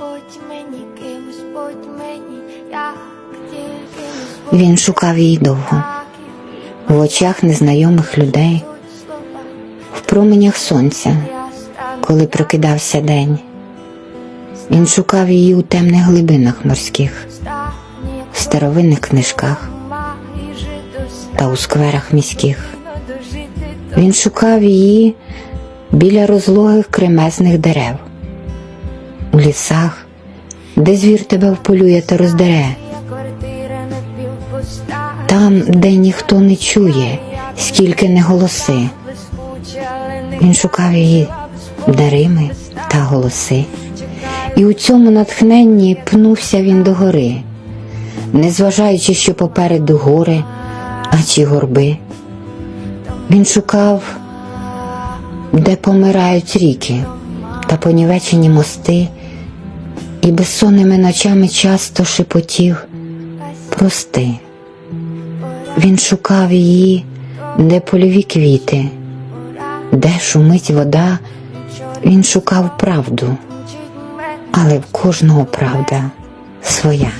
будь мені кимось, будь мені, як тільки Він шукав її довго, в очах незнайомих людей, в променях сонця, коли прокидався день. Він шукав її у темних глибинах морських, в старовинних книжках та у скверах міських. Він шукав її біля розлогих кремезних дерев, у лісах, де звір тебе вполює та роздере, там, де ніхто не чує, скільки не голоси. Він шукав її дарими та голоси. І у цьому натхненні пнувся він до гори, незважаючи, що попереду гори, а чи горби. Він шукав, де помирають ріки та понівечені мости, і безсонними ночами часто шепотів прости. Він шукав її, де польові квіти, де шумить вода, він шукав правду, але в кожного правда своя.